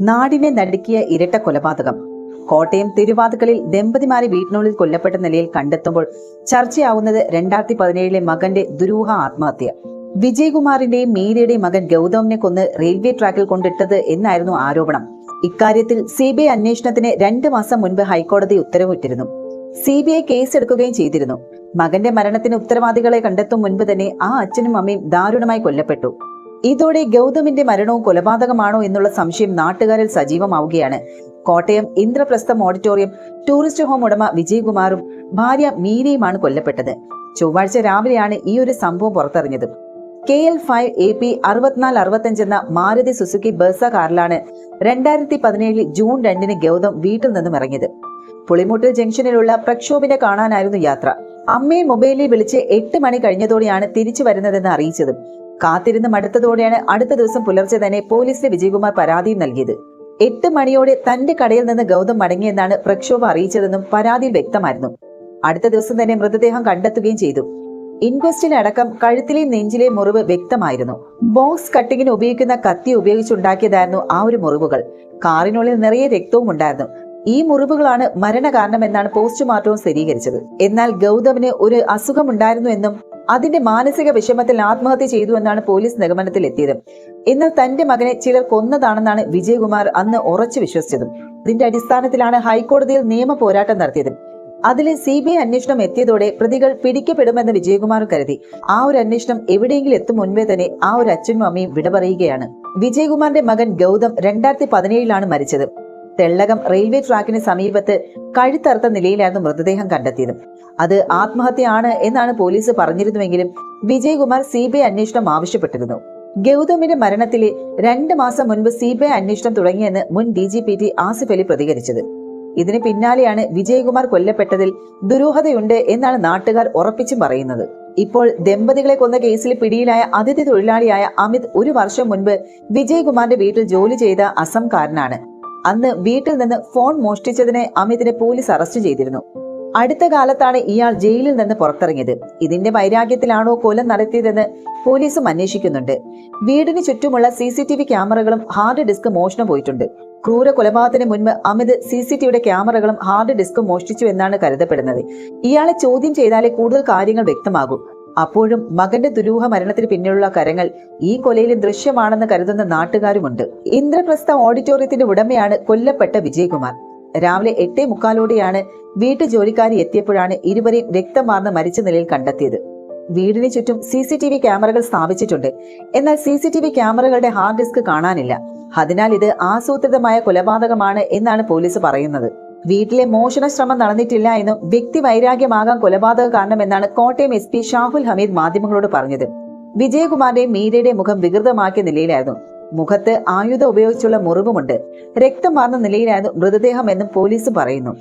നാടിനെ നടുക്കിയ ഇരട്ട കൊലപാതകം. കോട്ടയം തിരുവാതുക്കളിൽ ദമ്പതിമാരെ വീട്ടിനുള്ളിൽ കൊല്ലപ്പെട്ട നിലയിൽ കണ്ടെത്തുമ്പോൾ ചർച്ചയാവുന്നത് രണ്ടായിരത്തി പതിനേഴിലെ മകന്റെ ദുരൂഹ ആത്മഹത്യ. വിജയകുമാറിന്റെയും മീരയുടെയും മകൻ ഗൗതമിനെ കൊന്ന് റെയിൽവേ ട്രാക്കിൽ കൊണ്ടിട്ടത് എന്നായിരുന്നു ആരോപണം. ഇക്കാര്യത്തിൽ സി ബി ഐ അന്വേഷണത്തിന് രണ്ട് മാസം മുൻപ് ഹൈക്കോടതി ഉത്തരവിട്ടിരുന്നു. സി ബി ഐ കേസെടുക്കുകയും ചെയ്തിരുന്നു. മകന്റെ മരണത്തിന് ഉത്തരവാദികളെ കണ്ടെത്തും മുൻപ് തന്നെ ആ അച്ഛനും അമ്മയും ദാരുണമായി കൊല്ലപ്പെട്ടു. ഇതോടെ ഗൗതമിന്റെ മരണവും കൊലപാതകമാണോ എന്നുള്ള സംശയം നാട്ടുകാരിൽ സജീവമാവുകയാണ്. Kottayam Indraprastham auditorium tourist home ഉടമ വിജയകുമാറും ഭാര്യ മീരയുമാണ് കൊല്ലപ്പെട്ടത്. ചൊവ്വാഴ്ച രാവിലെയാണ് ഈ ഒരു സംഭവം പുറത്തറിഞ്ഞത്. K L five A P അറുപത്തിനാല് അറുപത്തഞ്ച് എന്ന മാരുതി സുസുക്കി ബർസ കാറിലാണ് രണ്ടായിരത്തി പതിനേഴിൽ ജൂൺ രണ്ടിന് ഗൗതം വീട്ടിൽ നിന്നും ഇറങ്ങിയത്. പുളിമുട്ടിൽ ജംഗ്ഷനിലുള്ള പ്രക്ഷോഭിനെ കാണാനായിരുന്നു യാത്ര. അമ്മയെ മൊബൈലിൽ വിളിച്ച് എട്ട് മണി കഴിഞ്ഞതോടെയാണ് തിരിച്ചു വരുന്നതെന്ന് അറിയിച്ചത് കാത്തിരുന്ന് മടുത്തതോടെയാണ് അടുത്ത ദിവസം പുലർച്ചെ തന്നെ പോലീസിന് വിജയകുമാർ പരാതിയും നൽകിയത്. എട്ട് മണിയോടെ തന്റെ കടയിൽ നിന്ന് ഗൗതം മടങ്ങിയെന്നാണ് പ്രക്ഷോഭം അറിയിച്ചതെന്നും പരാതിയിൽ വ്യക്തമായിരുന്നു. അടുത്ത ദിവസം തന്നെ മൃതദേഹം കണ്ടെത്തുകയും ചെയ്തു. ഇൻക്വസ്റ്റിലടക്കം കഴുത്തിലെയും നെഞ്ചിലെയും മുറിവ് വ്യക്തമായിരുന്നു. ബോക്സ് കട്ടിങ്ങിന് ഉപയോഗിക്കുന്ന കത്തി ഉപയോഗിച്ചുണ്ടാക്കിയതായിരുന്നു ആ ഒരു മുറിവുകൾ. കാറിനുള്ളിൽ നിറയെ രക്തവും ഉണ്ടായിരുന്നു. ഈ മുറിവുകളാണ് മരണകാരണമെന്നാണ് പോസ്റ്റ്മോർട്ടവും സ്ഥിരീകരിച്ചത്. എന്നാൽ ഗൗതമിന് ഒരു അസുഖമുണ്ടായിരുന്നു എന്നും അതിന്റെ മാനസിക വിഷമത്തിൽ ആത്മഹത്യ ചെയ്തു എന്നാണ് പോലീസ് നിഗമനത്തിൽ എത്തിയത് എന്നാൽ തന്റെ മകനെ ചിലർ കൊന്നതാണെന്നാണ് വിജയകുമാർ അന്ന് ഉറച്ചു വിശ്വസിച്ചതും. ഇതിന്റെ അടിസ്ഥാനത്തിലാണ് ഹൈക്കോടതിയിൽ നിയമ പോരാട്ടം നടത്തിയത്. അതിൽ സി ബി ഐ അന്വേഷണം എത്തിയതോടെ പ്രതികൾ പിടിക്കപ്പെടുമെന്ന് വിജയകുമാർ കരുതി. ആ ഒരു അന്വേഷണം എവിടെയെങ്കിലും എത്തും മുൻപേ തന്നെ ആ ഒരു അച്ഛനും അമ്മയും വിട പറയുകയാണ് വിജയകുമാറിന്റെ മകൻ ഗൗതം രണ്ടായിരത്തി പതിനേഴിലാണ് മരിച്ചത്. തെള്ളകം റെയിൽവേ ട്രാക്കിന് സമീപത്ത് കഴുത്തറുത്ത നിലയിലായിരുന്നു മൃതദേഹം കണ്ടെത്തിയത്. അത് ആത്മഹത്യയാണ് എന്നാണ് പോലീസ് പറഞ്ഞിരുന്നുവെങ്കിലും വിജയകുമാർ സി ബി ഐ അന്വേഷണം ആവശ്യപ്പെട്ടിരുന്നു. ഗൗതമിന്റെ മരണത്തിലെ രണ്ട് മാസം മുൻപ് സി ബി ഐ അന്വേഷണം തുടങ്ങിയെന്ന് മുൻ D G P T Asif Ali പ്രതികരിച്ചത്. ഇതിന് പിന്നാലെയാണ് വിജയകുമാർ കൊല്ലപ്പെട്ടതിൽ ദുരൂഹതയുണ്ട് എന്നാണ് നാട്ടുകാർ ഉറപ്പിച്ചും പറയുന്നത്. ഇപ്പോൾ ദമ്പതികളെ കൊന്ന കേസിൽ പിടിയിലായ അതിഥി തൊഴിലാളിയായ അമിത് ഒരു വർഷം മുൻപ് വിജയകുമാറിന്റെ വീട്ടിൽ ജോലി ചെയ്ത അസംകാരനാണ് അന്ന് വീട്ടിൽ നിന്ന് ഫോൺ മോഷ്ടിച്ചതിനെ അമിതിനെ പോലീസ് അറസ്റ്റ് ചെയ്തിരുന്നു. അടുത്ത കാലത്താണ് ഇയാൾ ജയിലിൽ നിന്ന് പുറത്തിറങ്ങിയത്. ഇതിന്റെ വൈരാഗ്യത്തിലാണോ കൊല നടത്തിയതെന്ന് പോലീസും അന്വേഷിക്കുന്നുണ്ട്. വീടിന് ചുറ്റുമുള്ള സി സി ടി വി ക്യാമറകളും ഹാർഡ് ഡിസ്ക് മോഷണം പോയിട്ടുണ്ട്. ക്രൂര കൊലപാതകത്തിന് മുൻപ് അമിത് സി സി ടിയുടെ ക്യാമറകളും ഹാർഡ് ഡിസ്കും മോഷ്ടിച്ചു എന്നാണ് കരുതപ്പെടുന്നത്. ഇയാളെ ചോദ്യം ചെയ്താലേ കൂടുതൽ കാര്യങ്ങൾ വ്യക്തമാകൂ. അപ്പോഴും മകന്റെ ദുരൂഹ മരണത്തിന് പിന്നിലുള്ള കരങ്ങൾ ഈ കൊലയിലും ദൃശ്യമാണെന്ന് കരുതുന്ന നാട്ടുകാരുമുണ്ട്. ഇന്ദ്രപ്രസ്ഥ ഓഡിറ്റോറിയത്തിന്റെ ഉടമയാണ് കൊല്ലപ്പെട്ട വിജയകുമാർ. രാവിലെ എട്ടേ മുക്കാലോടെയാണ് വീട്ടു ജോലിക്കാരി എത്തിയപ്പോഴാണ് ഇരുവരെയും രക്തമാർന്ന് മരിച്ച നിലയിൽ കണ്ടെത്തിയത്. വീടിന് ചുറ്റും സി സി ടി വി ക്യാമറകൾ സ്ഥാപിച്ചിട്ടുണ്ട്. എന്നാൽ സി സി ടി വി ക്യാമറകളുടെ ഹാർഡ് ഡിസ്ക് കാണാനില്ല. അതിനാൽ ഇത് ആസൂത്രിതമായ കൊലപാതകമാണ് എന്നാണ് പോലീസ് പറയുന്നത്. വീട്ടിലെ മോഷണ ശ്രമം നടന്നിട്ടില്ല എന്നും വ്യക്തി വൈരാഗ്യമാകാൻ കൊലപാതക കാരണമെന്നാണ് കോട്ടയം എസ് പി ഷാഹുൽ ഹമീദ് മാധ്യമങ്ങളോട് പറഞ്ഞത്. വിജയകുമാറിന്റെയും മീരയുടെയും മുഖം വികൃതമാക്കിയ നിലയിലായിരുന്നു. മുഖത്ത് ആയുധം ഉപയോഗിച്ചുള്ള മുറിവുമുണ്ട്. രക്തം വാർന്ന നിലയിലായിരുന്നു മൃതദേഹം എന്നും പോലീസ് പറയുന്നു.